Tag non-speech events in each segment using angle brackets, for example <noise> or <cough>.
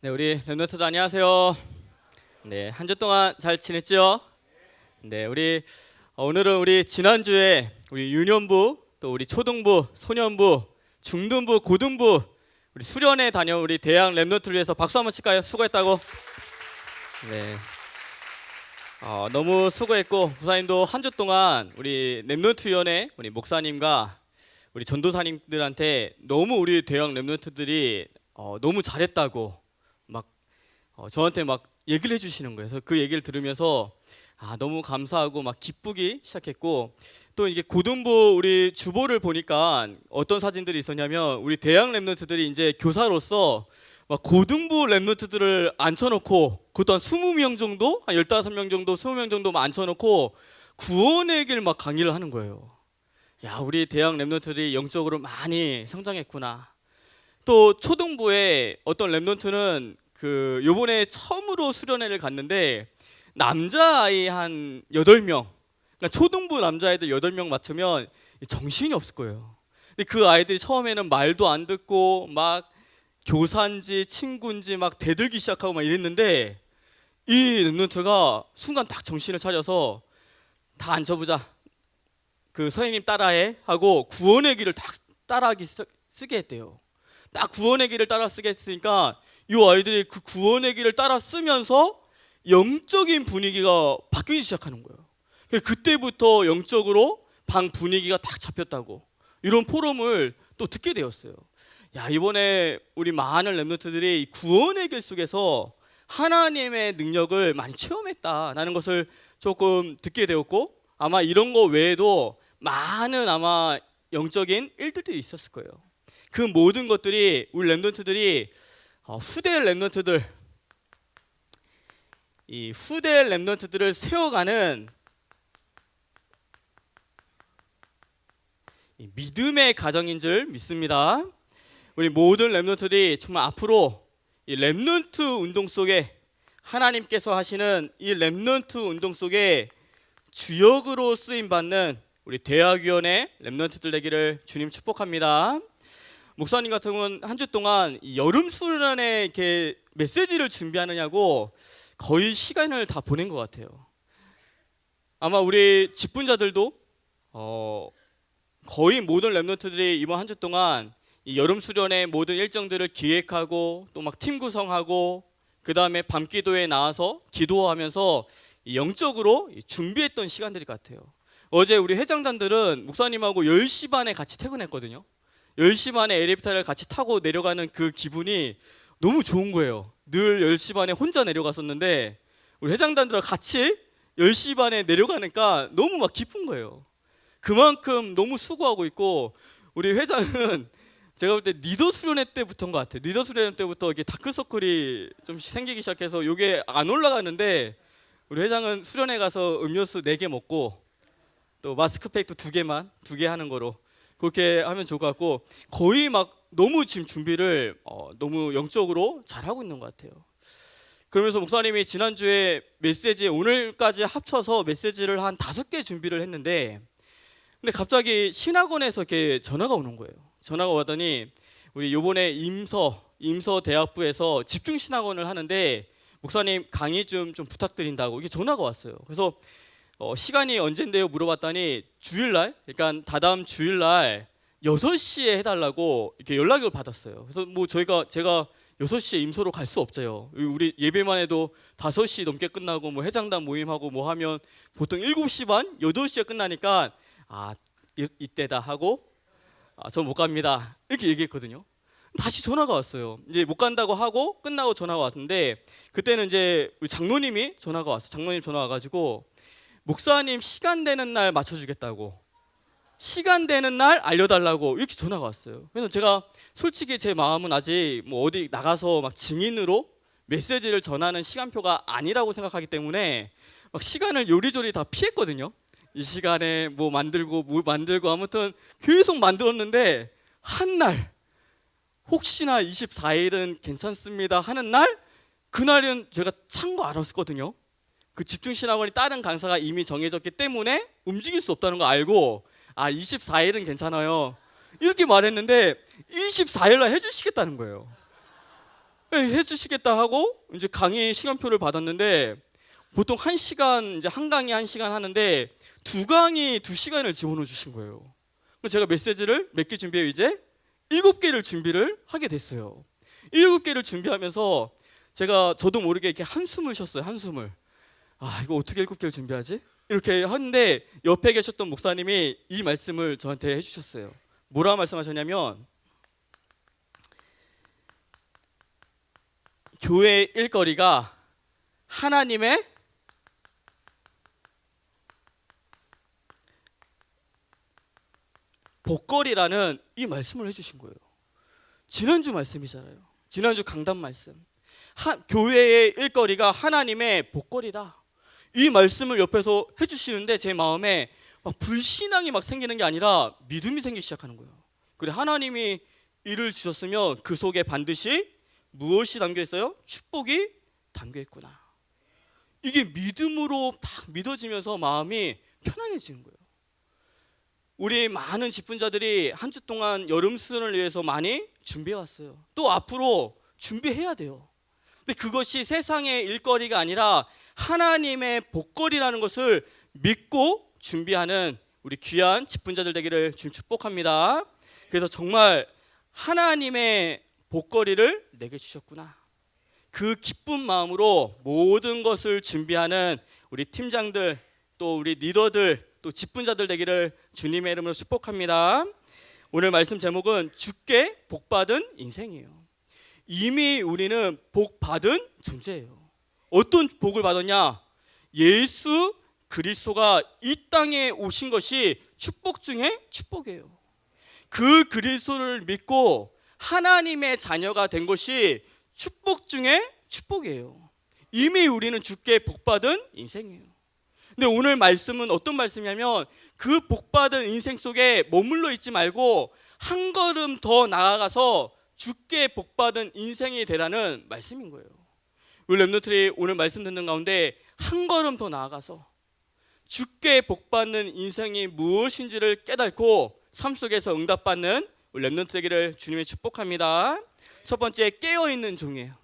네, 우리 랩노트들 안녕하세요. 네, 한 주 동안 잘 지냈죠? 네, 우리 어, 오늘은 우리 지난주에 우리 유년부, 또 우리 초등부, 소년부, 중등부, 고등부 우리 수련회 다녀온 우리 대학 랩노트를 위해서 박수 한번 칠까요? 수고했다고. 네. 어, 너무 수고했고 부사님도 한 주 동안 우리 랩노트 위원회 우리 목사님과 우리 전도사님들한테 너무 우리 대학 랩노트들이 어, 너무 잘했다고 막 어, 저한테 막 얘기를 해주시는 거예요. 그래서 그 얘기를 들으면서 아 너무 감사하고 막 기쁘기 시작했고 또 이게 고등부 우리 주보를 보니까 어떤 사진들이 있었냐면 우리 대학 랩노트들이 이제 교사로서 막 고등부 랩노트들을 앉혀놓고 그것도 한 20명 정도 한 15명 정도 20명 정도 막 앉혀놓고 구원의 길 막 강의를 하는 거예요. 야 우리 대학 랩노트들이 영적으로 많이 성장했구나. 또 초등부에 어떤 랩넌트는 그 요번에 처음으로 수련회를 갔는데 남자아이 한 8명 그러니까 초등부 남자아이들 8명 맞추면 정신이 없을 거예요. 근데 그 아이들이 처음에는 말도 안 듣고 막 교사인지 친구인지 막 대들기 시작하고 막 이랬는데 이 랩넌트가 순간 딱 정신을 차려서 다 앉아보자. 그 선생님 따라해 하고 구원의 길을 딱 따라하기 쓰- 쓰게 했대요. 딱 구원의 길을 따라 쓰게 했으니까 이 아이들이 그 구원의 길을 따라 쓰면서 영적인 분위기가 바뀌기 시작하는 거예요. 그때부터 영적으로 방 분위기가 딱 잡혔다고 이런 포럼을 또 듣게 되었어요. 야 이번에 우리 많은 랩노트들이 이 구원의 길 속에서 하나님의 능력을 많이 체험했다라는 것을 조금 듣게 되었고 아마 이런 거 외에도 많은 아마 영적인 일들이 있었을 거예요. 그 모든 것들이 우리 랩런트들이 어, 후대 랩런트들 이 후대 랩런트들을 세워가는 이 믿음의 가정인 줄 믿습니다. 우리 모든 랩런트들이 정말 앞으로 이 랩런트 운동 속에 하나님께서 하시는 이 랩런트 운동 속에 주역으로 쓰임 받는 우리 대학위원회 랩런트들 되기를 주님 축복합니다. 목사님 같은 경우는 한 주 동안 이 여름 수련회 이렇게 메시지를 준비하느냐고 거의 시간을 다 보낸 것 같아요. 아마 우리 직분자들도 어 거의 모든 랩노트들이 이번 한 주 동안 이 여름 수련회 모든 일정들을 기획하고 또 막 팀 구성하고 그 다음에 밤 기도에 나와서 기도하면서 이 영적으로 이 준비했던 시간들이 같아요. 어제 우리 회장단들은 목사님하고 10시 반에 같이 퇴근했거든요. 10시 반에 엘리베이터를 같이 타고 내려가는 그 기분이 너무 좋은 거예요. 늘 10시 반에 혼자 내려갔었는데 우리 회장단들과 같이 10시 반에 내려가니까 너무 막 기쁜 거예요. 그만큼 너무 수고하고 있고 우리 회장은 <laughs> 제가 볼 때 리더 수련회 때부터인 것 같아요. 리더 수련회 때부터 이게 다크서클이 좀 생기기 시작해서 이게 안 올라가는데 우리 회장은 수련회 가서 음료수 4개 먹고 또 마스크팩도 두 개만 두개 하는 거로 그렇게 하면 좋을 것 같고 거의 막 너무 지금 준비를 어, 너무 영적으로 잘 하고 있는 것 같아요. 그러면서 목사님이 지난주에 메시지 오늘까지 합쳐서 메시지를 한 다섯 개 준비를 했는데 근데 갑자기 신학원에서 이렇게 전화가 오는 거예요. 전화가 오더니 우리 요번에 임서 임서 대학부에서 집중 신학원을 하는데 목사님 강의 좀 좀 부탁드린다고 이게 전화가 왔어요. 그래서 어, 시간이 언젠데요 물어봤더니 주일날 그러니까 다다음 주일날 6시에 해달라고 이렇게 연락을 받았어요. 그래서 뭐 저희가 제가 6시에 임소로 갈 수 없어요. 우리 예배만 해도 5시 넘게 끝나고 뭐 회장단 모임하고 뭐 하면 보통 7시 반, 8시에 끝나니까 아 이, 이때다 하고 아, 저못 갑니다. 이렇게 얘기했거든요. 다시 전화가 왔어요. 이제 못 간다고 하고 끝나고 전화가 왔는데 그때는 이제 장로님이 전화가 왔어. 요 장로님 전화 와가지고 목사님 시간 되는 날 맞춰주겠다고 시간 되는 날 알려달라고 이렇게 전화가 왔어요. 그래서 제가 솔직히 제 마음은 아직 뭐 어디 나가서 막 증인으로 메시지를 전하는 시간표가 아니라고 생각하기 때문에 막 시간을 요리조리 다 피했거든요. 이 시간에 뭐 만들고 뭐 만들고 아무튼 계속 만들었는데 한 날 혹시나 24일은 괜찮습니다 하는 날 그날은 제가 참고 알았거든요. 그 집중 신학원이 다른 강사가 이미 정해졌기 때문에 움직일 수 없다는 거 알고 아 24일은 괜찮아요 이렇게 말했는데 24일 날 해주시겠다는 거예요 네, 해주시겠다 하고 이제 강의 시간표를 받았는데 보통 한 시간 이제 한 강의 한 시간 하는데 두 강의 두 시간을 집어넣어 주신 거예요. 그래서 제가 메시지를 몇 개 준비해 이제 일곱 개를 준비를 하게 됐어요. 일곱 개를 준비하면서 제가 저도 모르게 이렇게 한숨을 쉬었어요. 한숨을. 아 이거 어떻게 일곱 개를 준비하지? 이렇게 하는데 옆에 계셨던 목사님이 이 말씀을 저한테 해주셨어요. 뭐라 말씀하셨냐면 교회 일거리가 하나님의 복거리라는 이 말씀을 해주신 거예요. 지난주 말씀이잖아요. 지난주 강단 말씀. 하, 교회의 일거리가 하나님의 복거리다. 이 말씀을 옆에서 해주시는데 제 마음에 막 불신앙이 막 생기는 게 아니라 믿음이 생기기 시작하는 거예요. 그래 하나님이 일을 주셨으면 그 속에 반드시 무엇이 담겨 있어요? 축복이 담겨 있구나. 이게 믿음으로 딱 믿어지면서 마음이 편안해지는 거예요. 우리 많은 집분자들이 한 주 동안 여름 수련을 위해서 많이 준비해 왔어요. 또 앞으로 준비해야 돼요. 근데 그것이 세상의 일거리가 아니라 하나님의 복거리라는 것을 믿고 준비하는 우리 귀한 집분자들 되기를 주님 축복합니다. 그래서 정말 하나님의 복거리를 내게 주셨구나. 그 기쁜 마음으로 모든 것을 준비하는 우리 팀장들 또 우리 리더들 또 직분자들 되기를 주님의 이름으로 축복합니다. 오늘 말씀 제목은 주께 복 받은 인생이에요. 이미 우리는 복 받은 존재예요. 어떤 복을 받았냐? 예수 그리스도가 이 땅에 오신 것이 축복 중에 축복이에요. 그 그리스도를 믿고 하나님의 자녀가 된 것이 축복 중에 축복이에요. 이미 우리는 주께 복 받은 인생이에요. 근데 오늘 말씀은 어떤 말씀이냐면 그 복받은 인생 속에 머물러 있지 말고 한 걸음 더 나아가서 주께 복받은 인생이 되라는 말씀인 거예요. 우리 랩노트리 오늘 말씀 듣는 가운데 한 걸음 더 나아가서 주께 복받는 인생이 무엇인지를 깨닫고 삶 속에서 응답받는 우리 랩노트 되기를 주님의 축복합니다. 첫 번째 깨어 있는 종이에요.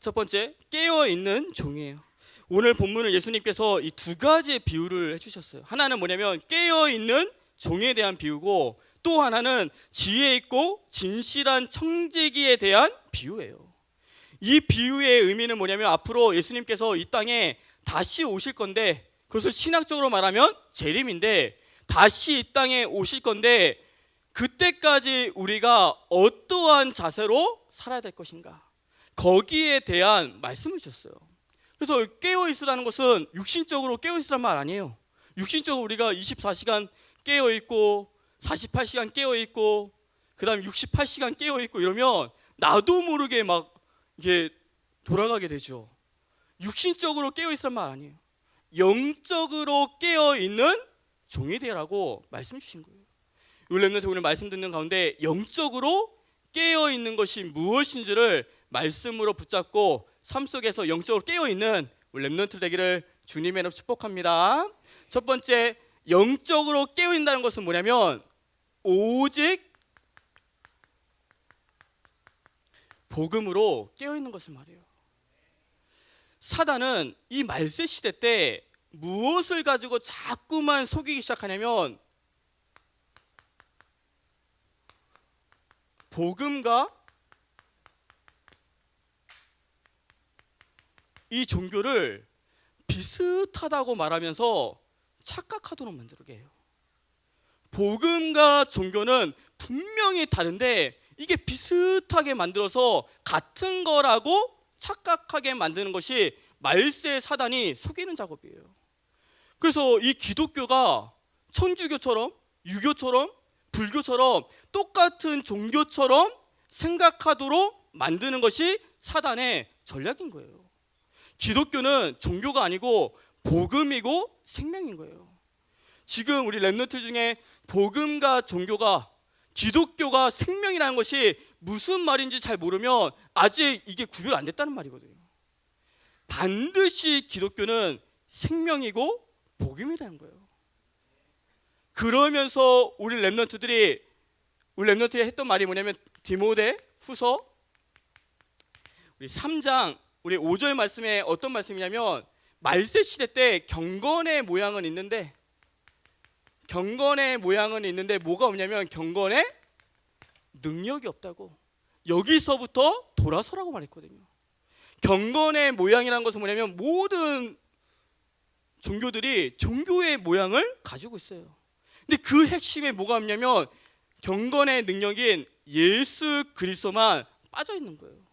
첫 번째 깨어 있는 종이에요. 오늘 본문을 예수님께서 이 두 가지의 비유를 해주셨어요. 하나는 뭐냐면 깨어 있는 종에 대한 비유고 또 하나는 지혜 있고 진실한 청지기에 대한 비유예요. 이 비유의 의미는 뭐냐면 앞으로 예수님께서 이 땅에 다시 오실 건데 그것을 신학적으로 말하면 재림인데 다시 이 땅에 오실 건데 그때까지 우리가 어떠한 자세로 살아야 될 것인가? 거기에 대한 말씀을 주셨어요. 그래서 깨어 있으라는 것은 육신적으로 깨어 있으란 말 아니에요. 육신적으로 우리가 24시간 깨어 있고 48시간 깨어 있고 그다음 68시간 깨어 있고 이러면 나도 모르게 막 이게 돌아가게 되죠. 육신적으로 깨어 있으란 말 아니에요. 영적으로 깨어 있는 종이 되라고 말씀 주신 거예요. 율렘에서 오늘 말씀 듣는 가운데 영적으로 깨어 있는 것이 무엇인지를 말씀으로 붙잡고 삶 속에서 영적으로 깨어 있는 우리 렘넌트 되기를 주님의 이름 축복합니다. 첫 번째 영적으로 깨어 있다는 것은 뭐냐면 오직 복음으로 깨어 있는 것을 말해요. 사단은 이 말세 시대 때 무엇을 가지고 자꾸만 속이기 시작하냐면 복음과 이 종교를 비슷하다고 말하면서 착각하도록 만들게 해요. 복음과 종교는 분명히 다른데 이게 비슷하게 만들어서 같은 거라고 착각하게 만드는 것이 말세 사단이 속이는 작업이에요. 그래서 이 기독교가 천주교처럼 유교처럼 불교처럼 똑같은 종교처럼 생각하도록 만드는 것이 사단의 전략인 거예요. 기독교는 종교가 아니고 복음이고 생명인 거예요. 지금 우리 랩노트 중에 복음과 종교가 기독교가 생명이라는 것이 무슨 말인지 잘 모르면 아직 이게 구별 안 됐다는 말이거든요. 반드시 기독교는 생명이고 복음이라는 거예요. 그러면서 우리 렘넌트들이 우리 렘넌트가 했던 말이 뭐냐면 디모데 후서 우리 3장 우리 5절 말씀에 어떤 말씀이냐면 말세 시대 때 경건의 모양은 있는데 경건의 모양은 있는데 뭐가 없냐면 경건의 능력이 없다고 여기서부터 돌아서라고 말했거든요. 경건의 모양이라는 것은 뭐냐면 모든 종교들이 종교의 모양을 가지고 있어요. 근데 그 핵심에 뭐가 없냐면 경건의 능력인 예수 그리스도만 빠져 있는 거예요.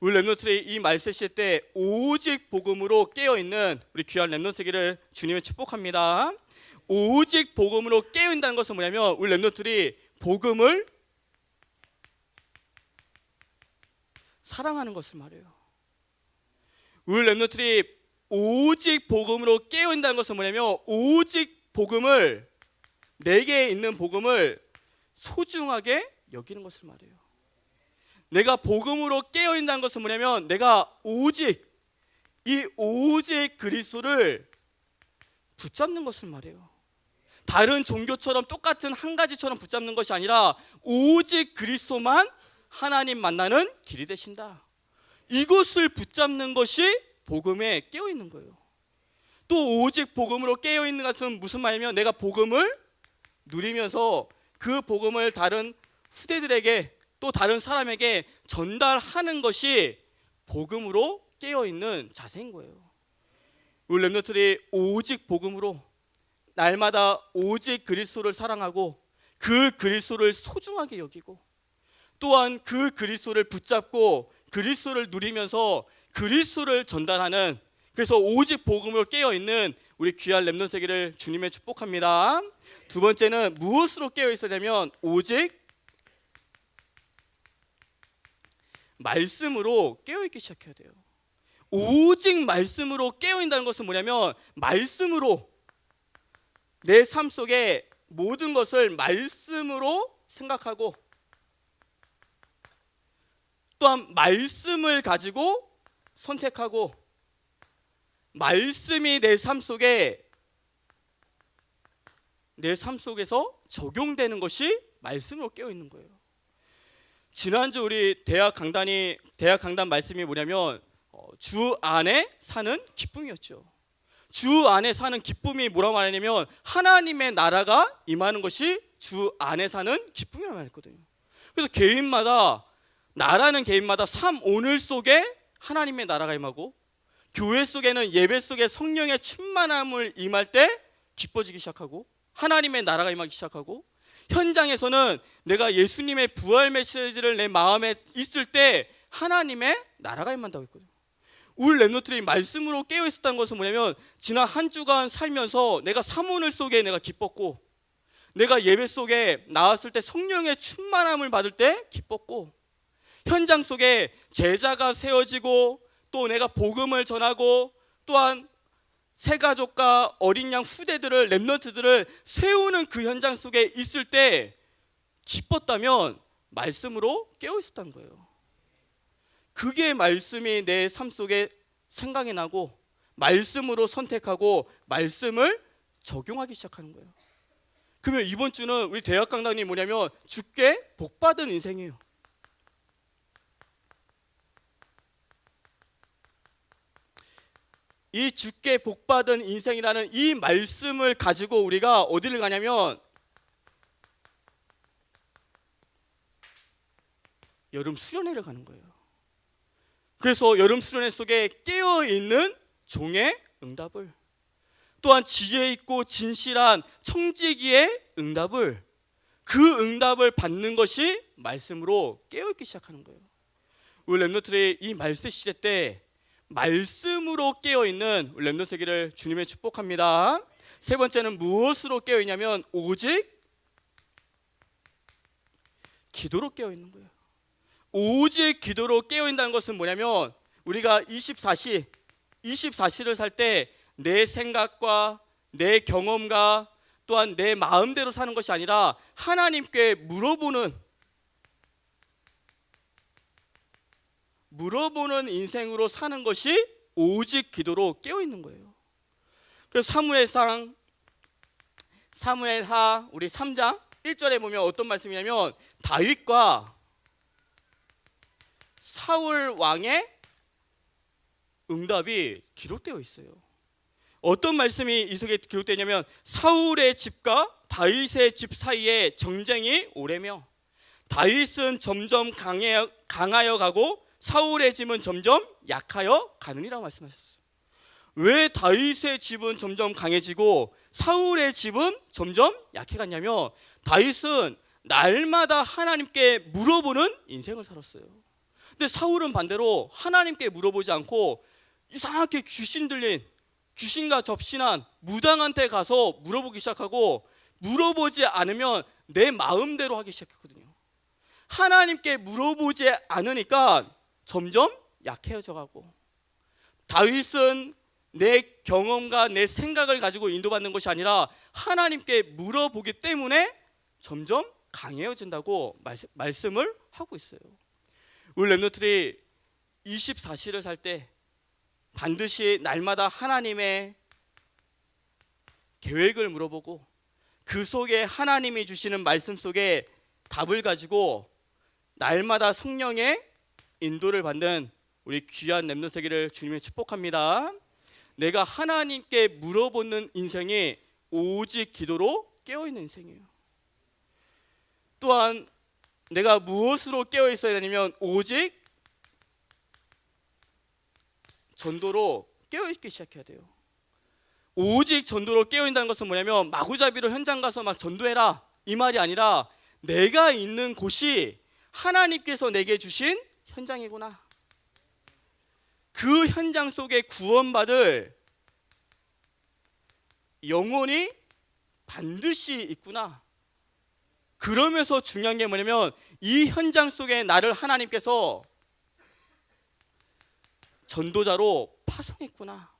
우리 렘넌트들이 이 말세 시대 때 오직 복음으로 깨어 있는 우리 귀한 렘넌트기를 주님의 축복합니다. 오직 복음으로 깨어 있다는 것은 뭐냐면 우리 렘넌트들이 복음을 사랑하는 것을 말해요. 우리 렘넌트들이 오직 복음으로 깨어 있다는 것은 뭐냐면 오직 복음을 내게 있는 복음을 소중하게 여기는 것을 말해요. 내가 복음으로 깨어 있다는 것은 뭐냐면 내가 오직 이 오직 그리스도를 붙잡는 것을 말해요. 다른 종교처럼 똑같은 한 가지처럼 붙잡는 것이 아니라 오직 그리스도만 하나님 만나는 길이 되신다. 이것을 붙잡는 것이 복음에 깨어 있는 거예요. 또 오직 복음으로 깨어 있는 것은 무슨 말이냐면 내가 복음을 누리면서 그 복음을 다른 후대들에게 또 다른 사람에게 전달하는 것이 복음으로 깨어 있는 자세인 거예요. 우리 렘너들이 오직 복음으로 날마다 오직 그리스도를 사랑하고 그 그리스도를 소중하게 여기고 또한 그 그리스도를 붙잡고 그리스도를 누리면서 그리스도를 전달하는 그래서 오직 복음으로 깨어 있는 우리 귀한 렘넌 세계를 주님의 축복합니다. 두 번째는 무엇으로 깨어 있어야 되면 오직 말씀으로 깨어 있기 시작해야 돼요. 오직 말씀으로 깨어 있다는 것은 뭐냐면 말씀으로 내 삶 속에 모든 것을 말씀으로 생각하고 또한 말씀을 가지고 선택하고 말씀이 내 삶 속에 내 삶 속에서 적용되는 것이 말씀으로 깨어 있는 거예요. 지난주 우리 대학 강단이 대학 강단 말씀이 뭐냐면 어, 주 안에 사는 기쁨이었죠. 주 안에 사는 기쁨이 뭐라고 말하냐면 하나님의 나라가 임하는 것이 주 안에 사는 기쁨이라고 말했거든요. 그래서 개인마다 나라는 개인마다 삶 오늘 속에 하나님의 나라가 임하고 교회 속에는 예배 속에 성령의 충만함을 임할 때 기뻐지기 시작하고 하나님의 나라가 임하기 시작하고 현장에서는 내가 예수님의 부활 메시지를 내 마음에 있을 때 하나님의 나라가 임한다고 했거든요. 우리 렘노트들이 말씀으로 깨어 있었다는 것은 뭐냐면 지난 한 주간 살면서 내가 사문을 속에 내가 기뻤고 내가 예배 속에 나왔을 때 성령의 충만함을 받을 때 기뻤고 현장 속에 제자가 세워지고 또 내가 복음을 전하고 또한 새 가족과 어린 양 후대들을 렘넌트들을 세우는 그 현장 속에 있을 때 기뻤다면 말씀으로 깨어 있었다는 거예요. 그게 말씀이 내 삶 속에 생각이 나고 말씀으로 선택하고 말씀을 적용하기 시작하는 거예요. 그러면 이번 주는 우리 대학 강단이 뭐냐면 주께 복 받은 인생이에요. 이 주께 복 받은 인생이라는 이 말씀을 가지고 우리가 어디를 가냐면 여름 수련회를 가는 거예요. 그래서 여름 수련회 속에 깨어 있는 종의 응답을 또한 지혜 있고 진실한 청지기의 응답을 그 응답을 받는 것이 말씀으로 깨어 있기 시작하는 거예요. 우리 렘너트들이 이 말세 시대 때 말씀으로 깨어 있는 렘너 세계를 주님의 축복합니다. 세 번째는 무엇으로 깨어 있냐면 오직 기도로 깨어 있는 거예요. 오직 기도로 깨어 있다는 것은 뭐냐면 우리가 24시 24시를 살 때 내 생각과 내 경험과 또한 내 마음대로 사는 것이 아니라 하나님께 물어보는 물어보는 인생으로 사는 것이 오직 기도로 깨어 있는 거예요. 그래서 사무엘상 사무엘하 우리 3장 1절에 보면 어떤 말씀이냐면 다윗과 사울 왕의 응답이 기록되어 있어요. 어떤 말씀이 이 속에 기록되냐면 사울의 집과 다윗의 집 사이에 정쟁이 오래며 다윗은 점점 강해, 강하여 가고 사울의 집은 점점 약하여 가느니라고 말씀하셨어요. 왜 다윗의 집은 점점 강해지고 사울의 집은 점점 약해갔냐면 다윗은 날마다 하나님께 물어보는 인생을 살았어요. 근데 사울은 반대로 하나님께 물어보지 않고 이상하게 귀신 들린 귀신과 접신한 무당한테 가서 물어보기 시작하고 물어보지 않으면 내 마음대로 하기 시작했거든요. 하나님께 물어보지 않으니까 점점 약해져 가고 다윗은 내 경험과 내 생각을 가지고 인도받는 것이 아니라 하나님께 물어보기 때문에 점점 강해진다고 말씀 을 하고 있어요. 우리 랩노트리 24시를 살 때 반드시 날마다 하나님의 계획을 물어보고 그 속에 하나님이 주시는 말씀 속에 답을 가지고 날마다 성령의 인도를 받는 우리 귀한 세계를 주님의 축복합니다. 내가 하나님께 물어보는 인생이 오직 기도로 깨어 있는 인생이에요. 또한 내가 무엇으로 깨어 있어야 되냐면 오직 전도로 깨어 있기 시작해야 돼요. 오직 전도로 깨어 있다는 것은 뭐냐면 마구잡이로 현장 가서 막 전도해라 이 말이 아니라 내가 있는 곳이 하나님께서 내게 주신 현장이구나. 그 현장 속에 구원받을 영혼이 반드시 있구나. 그러면서 중요한 게 뭐냐면 이 현장 속에 나를 하나님께서 전도자로 파송했구나.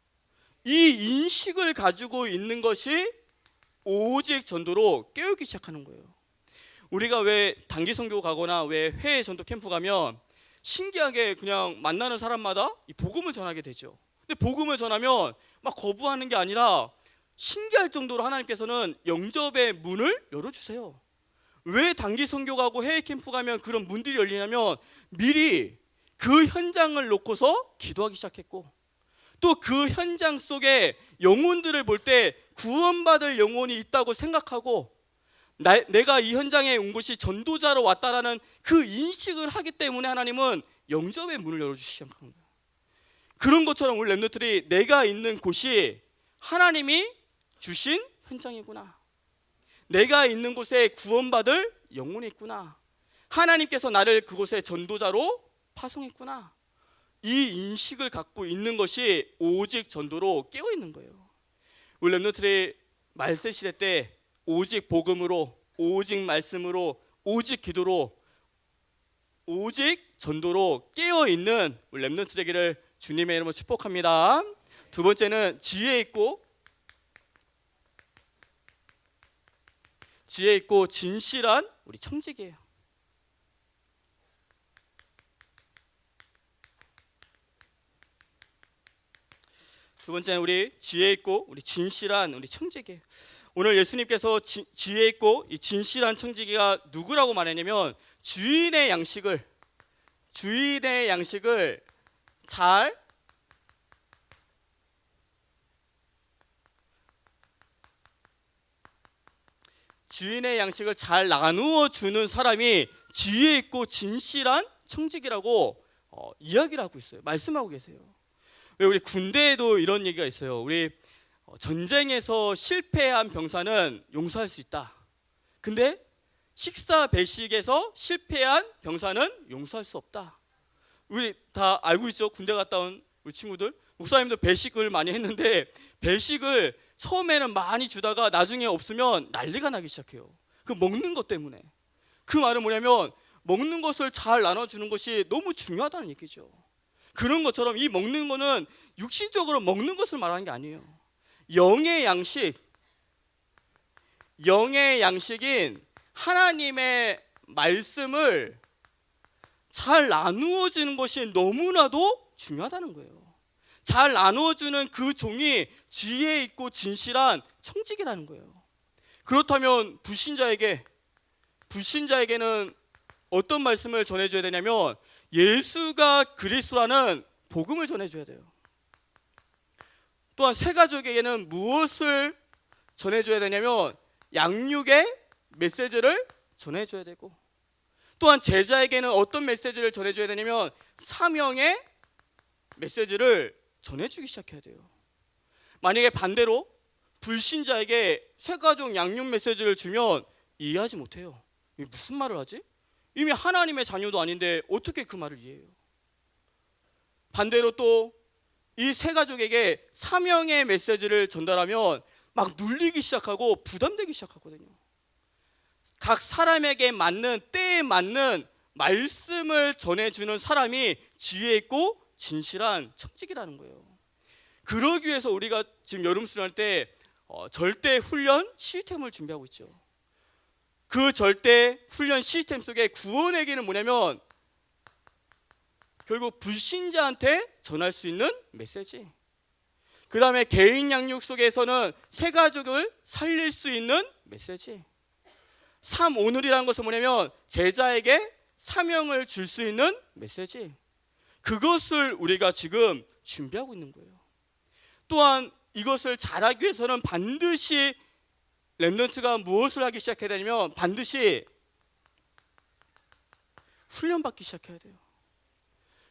이 인식을 가지고 있는 것이 오직 전도로 깨우기 시작하는 거예요. 우리가 왜 단기 선교 가거나 왜 해외 전도 캠프 가면 신기하게 그냥 만나는 사람마다 이 복음을 전하게 되죠. 근데 복음을 전하면 막 거부하는 게 아니라 신기할 정도로 하나님께서는 영접의 문을 열어주세요. 왜 단기 선교 가고 해외 캠프 가면 그런 문들이 열리냐면 미리 그 현장을 놓고서 기도하기 시작했고 또 그 현장 속에 영혼들을 볼 때 구원받을 영혼이 있다고 생각하고 나, 내가 이 현장에 온 것이 전도자로 왔다라는 그 인식을 하기 때문에 하나님은 영접의 문을 열어주시기 거예요. 그런 것처럼 우리 랩노들이 내가 있는 곳이 하나님이 주신 현장이구나. 내가 있는 곳에 구원받을 영혼이 있구나. 하나님께서 나를 그곳에 전도자로 파송했구나. 이 인식을 갖고 있는 것이 오직 전도로 깨어 있는 거예요. 우리 랩노트리 말세 시대 때 오직 복음으로 오직 말씀으로 오직 기도로 오직 전도로 깨어 있는 우리 랩노트 되기를 주님의 이름으로 축복합니다. 두 번째는 지혜 있고 지혜 있고 진실한 우리 청직이에요. 두 번째는 우리 지혜 있고 우리 진실한 우리 청지기. 오늘 예수님께서 지, 지혜 있고 이 진실한 청지기가 누구라고 말했냐면 주인의 양식을 주인의 양식을 잘 주인의 양식을 잘 나누어 주는 사람이 지혜 있고 진실한 청직이라고 어, 이야기를 하고 있어요. 말씀하고 계세요. 왜 우리 군대에도 이런 얘기가 있어요. 우리 어, 전쟁에서 실패한 병사는 용서할 수 있다. 근데 식사 배식에서 실패한 병사는 용서할 수 없다. 우리 다 알고 있죠? 군대 갔다 온 우리 친구들. 목사님도 배식을 많이 했는데 배식을 처음에는 많이 주다가 나중에 없으면 난리가 나기 시작해요. 그 먹는 것 때문에. 그 말은 뭐냐면 먹는 것을 잘 나눠주는 것이 너무 중요하다는 얘기죠. 그런 것처럼 이 먹는 거는 육신적으로 먹는 것을 말하는 게 아니에요. 영의 양식, 영의 양식인 하나님의 말씀을 잘 나누어 주는 것이 너무나도 중요하다는 거예요. 잘 나누어 주는 그 종이 지혜 있고 진실한 청직이라는 거예요. 그렇다면 불신자에게 불신자에게는 어떤 말씀을 전해줘야 되냐면 예수가 그리스도라는 복음을 전해줘야 돼요. 또한 새 가족에게는 무엇을 전해줘야 되냐면 양육의 메시지를 전해줘야 되고 또한 제자에게는 어떤 메시지를 전해줘야 되냐면 사명의 메시지를 전해주기 시작해야 돼요. 만약에 반대로 불신자에게 새가족 양육 메시지를 주면 이해하지 못해요. 무슨 말을 하지? 이미 하나님의 자녀도 아닌데 어떻게 그 말을 이해해요? 반대로 또 이새 가족에게 사명의 메시지를 전달하면 막 눌리기 시작하고 부담되기 시작하거든요. 각 사람에게 맞는 때에 맞는 말씀을 전해주는 사람이 지혜 있고 진실한 청직이라는 거예요. 그러기 위해서 우리가 지금 여름 수련할 때 어, 절대 훈련 시스템을 준비하고 있죠. 그 절대 훈련 시스템 속에 구원의 길은 뭐냐면 결국 불신자한테 전할 수 있는 메시지. 그 다음에 개인 양육 속에서는 새 가족을 살릴 수 있는 메시지. 3 오늘이라는 것은 뭐냐면 제자에게 사명을 줄 수 있는 메시지. 그것을 우리가 지금 준비하고 있는 거예요. 또한 이것을 잘하기 위해서는 반드시 랩런트가 무엇을 하기 시작해야 되냐면 반드시 훈련받기 시작해야 돼요.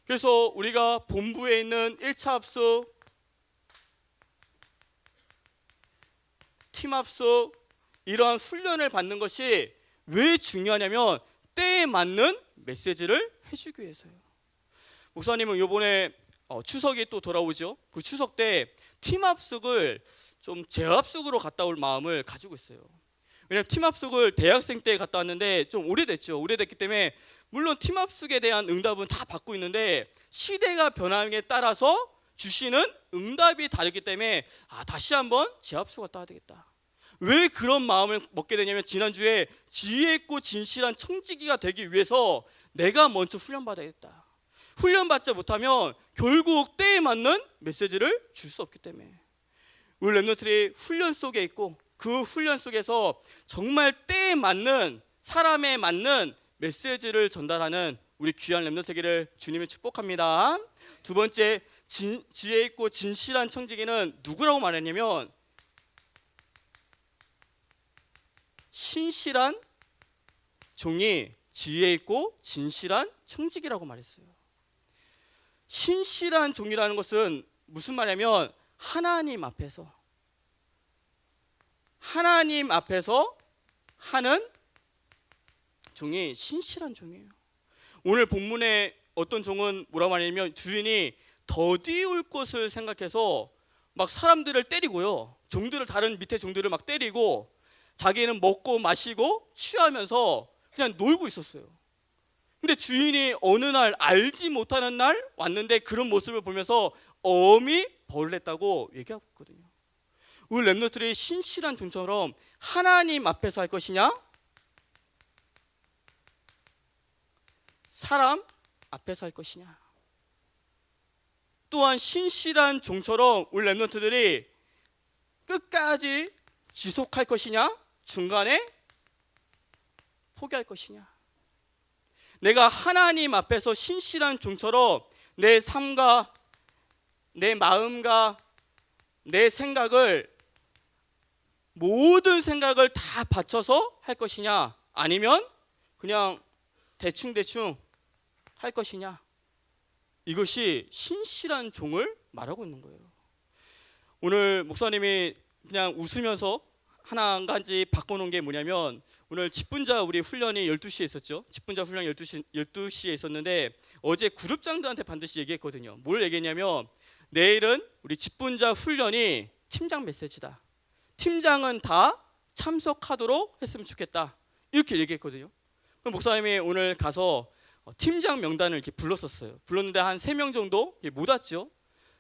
그래서 우리가 본부에 있는 1차 합숙, 팀 합숙 이러한 훈련을 받는 것이 왜 중요하냐면 때에 맞는 메시지를 해주기 위해서요. 목사님은 이번에 어, 추석이 또 돌아오죠. 그 추석 때 팀 합숙을 좀 재합숙으로 갔다 올 마음을 가지고 있어요. 왜냐면 팀 합숙을 대학생 때 갔다 왔는데 좀 오래됐죠. 오래됐기 때문에 물론 팀 합숙에 대한 응답은 다 받고 있는데 시대가 변함에 따라서 주시는 응답이 다르기 때문에 아 다시 한번 재합숙 갔다 와야 되겠다. 왜 그런 마음을 먹게 되냐면 지난주에 지혜 있고 진실한 청지기가 되기 위해서 내가 먼저 훈련받아야겠다. 훈련받지 못하면 결국 때에 맞는 메시지를 줄 수 없기 때문에 우리 랩노트리 훈련 속에 있고 그 훈련 속에서 정말 때에 맞는 사람에 맞는 메시지를 전달하는 우리 귀한 랩노트기를 주님이 축복합니다. 두 번째 진, 지혜 있고 진실한 청지기는 누구라고 말했냐면 신실한 종이 지혜 있고 진실한 청직이라고 말했어요. 신실한 종이라는 것은 무슨 말이냐면 하나님 앞에서 하나님 앞에서 하는 종이 신실한 종이에요. 오늘 본문에 어떤 종은 뭐라고 하냐면 주인이 더디울 것을 생각해서 막 사람들을 때리고요. 종들을 다른 밑에 종들을 막 때리고 자기는 먹고 마시고 취하면서 그냥 놀고 있었어요. 근데 주인이 어느 날 알지 못하는 날 왔는데 그런 모습을 보면서 어미 벌을 냈다고 얘기하고 있거든요. 우리 랩노트들이 신실한 종처럼 하나님 앞에서 할 것이냐? 사람 앞에서 할 것이냐? 또한 신실한 종처럼 우리 랩노트들이 끝까지 지속할 것이냐? 중간에 포기할 것이냐? 내가 하나님 앞에서 신실한 종처럼 내 삶과 내 마음과 내 생각을 모든 생각을 다 바쳐서 할 것이냐? 아니면 그냥 대충대충 할 것이냐? 이것이 신실한 종을 말하고 있는 거예요. 오늘 목사님이 그냥 웃으면서 하나 한 가지 바꿔놓은 게 뭐냐면 오늘 직분자 우리 훈련이 12시에 있었죠. 직분자 훈련 12시, 12시에 있었는데 어제 그룹장들한테 반드시 얘기했거든요. 뭘 얘기했냐면 내일은 우리 직분자 훈련이 팀장 메시지다. 팀장은 다 참석하도록 했으면 좋겠다. 이렇게 얘기했거든요. 그럼 목사님이 오늘 가서 어, 팀장 명단을 이렇게 불렀었어요. 불렀는데 한 세 명 정도 못 왔죠.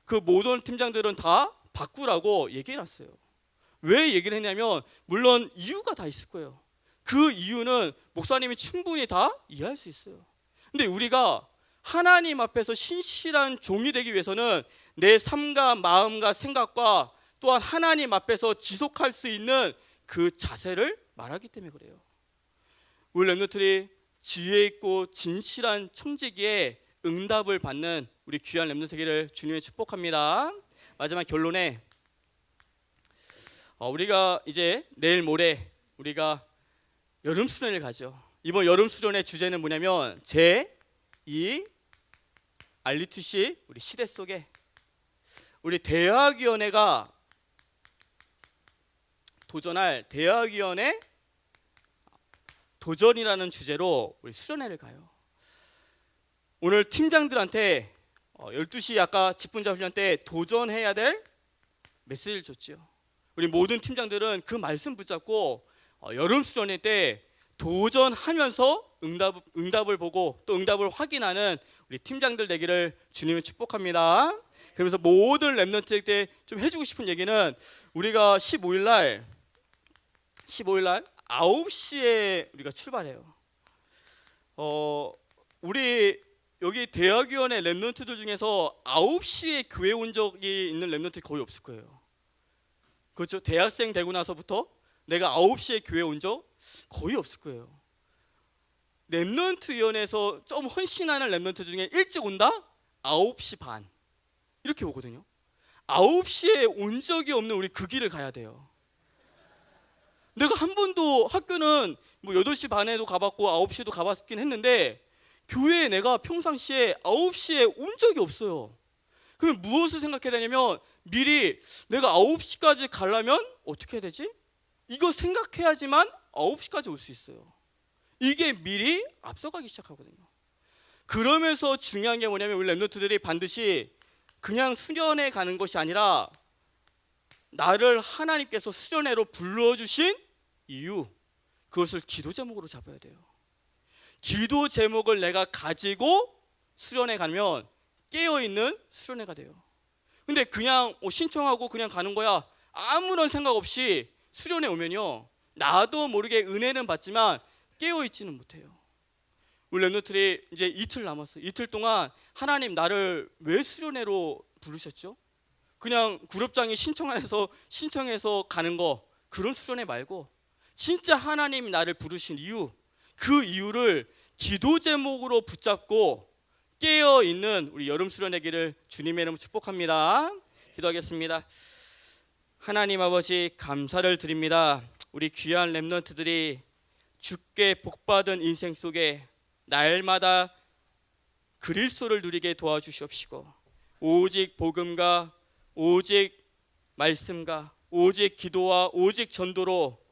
그 모든 팀장들은 다 바꾸라고 얘기해 놨어요. 왜 얘기를 했냐면 물론 이유가 다 있을 거예요. 그 이유는 목사님이 충분히 다 이해할 수 있어요. 근데 우리가 하나님 앞에서 신실한 종이 되기 위해서는 내 삶과 마음과 생각과 또한 하나님 앞에서 지속할 수 있는 그 자세를 말하기 때문에 그래요. 우리 렘너들이 지혜 있고 진실한 청지기에 응답을 받는 우리 귀한 렘너 세계를 주님의 축복합니다. 마지막 결론에 어, 우리가 이제 내일 모레 우리가 여름 수련을 가죠. 이번 여름 수련의 주제는 뭐냐면 제2 알리투시 우리 시대 속에 우리 대학위원회가 도전할 대학위원회 도전이라는 주제로 우리 수련회를 가요. 오늘 팀장들한테 어, 12시 아까 직분자 훈련 때 도전해야 될 메시지를 줬지요. 우리 모든 팀장들은 그 말씀 붙잡고 어, 여름 수련회 때 도전하면서 응답, 응답을 보고 또 응답을 확인하는 우리 팀장들 되기를 주님을 축복합니다. 그러면서 모든 랩런트 때좀 해주고 싶은 얘기는 우리가 15일 날 15일 날 9시에 우리가 출발해요. 어 우리 여기 대학위원회 랩런트들 중에서 9시에 교회 온 적이 있는 랩런트 거의 없을 거예요. 그렇죠? 대학생 되고 나서부터 내가 9시에 교회 온 적 거의 없을 거예요. 랩런트 위원회에서 좀 헌신하는 랩런트 중에 일찍 온다? 9시 반. 이렇게 오거든요. 9시에 온 적이 없는 우리 그 길을 가야 돼요. 내가 한 번도 학교는 뭐 8시 반에도 가봤고 9시도 가봤긴 했는데 교회에 내가 평상시에 9시에 온 적이 없어요. 그러면 무엇을 생각해야 되냐면 미리 내가 9시까지 가려면 어떻게 해야 되지? 이거 생각해야지만 9시까지 올 수 있어요. 이게 미리 앞서가기 시작하거든요. 그러면서 중요한 게 뭐냐면 우리 랩노트들이 반드시 그냥 수련회 가는 것이 아니라 나를 하나님께서 수련회로 불러주신 이유 그것을 기도 제목으로 잡아야 돼요. 기도 제목을 내가 가지고 수련회 가면 깨어 있는 수련회가 돼요. 근데 그냥 뭐 신청하고 그냥 가는 거야 아무런 생각 없이 수련회 오면요 나도 모르게 은혜는 받지만 깨어 있지는 못해요. 우리 랩노트리 이제 이틀 남았어요. 이틀 동안 하나님 나를 왜 수련회로 부르셨죠? 그냥 구렵장이 신청해서 신청해서 가는 거 그런 수련회 말고 진짜 하나님이 나를 부르신 이유 그 이유를 기도 제목으로 붙잡고 깨어 있는 우리 여름 수련회기를 주님의 이름으로 축복합니다. 기도하겠습니다. 하나님 아버지 감사를 드립니다. 우리 귀한 렘넌트들이 주께 복받은 인생 속에 날마다 그리스도를 누리게 도와주시옵시고 오직 복음과 오직 말씀과 오직 기도와 오직 전도로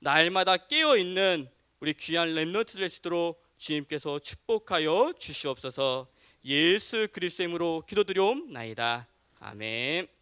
날마다 깨어 있는 우리 귀한 렘넌트들 수도록 주님께서 축복하여 주시옵소서. 예수 그리스도의 이름으로 기도드리옵나이다. 아멘.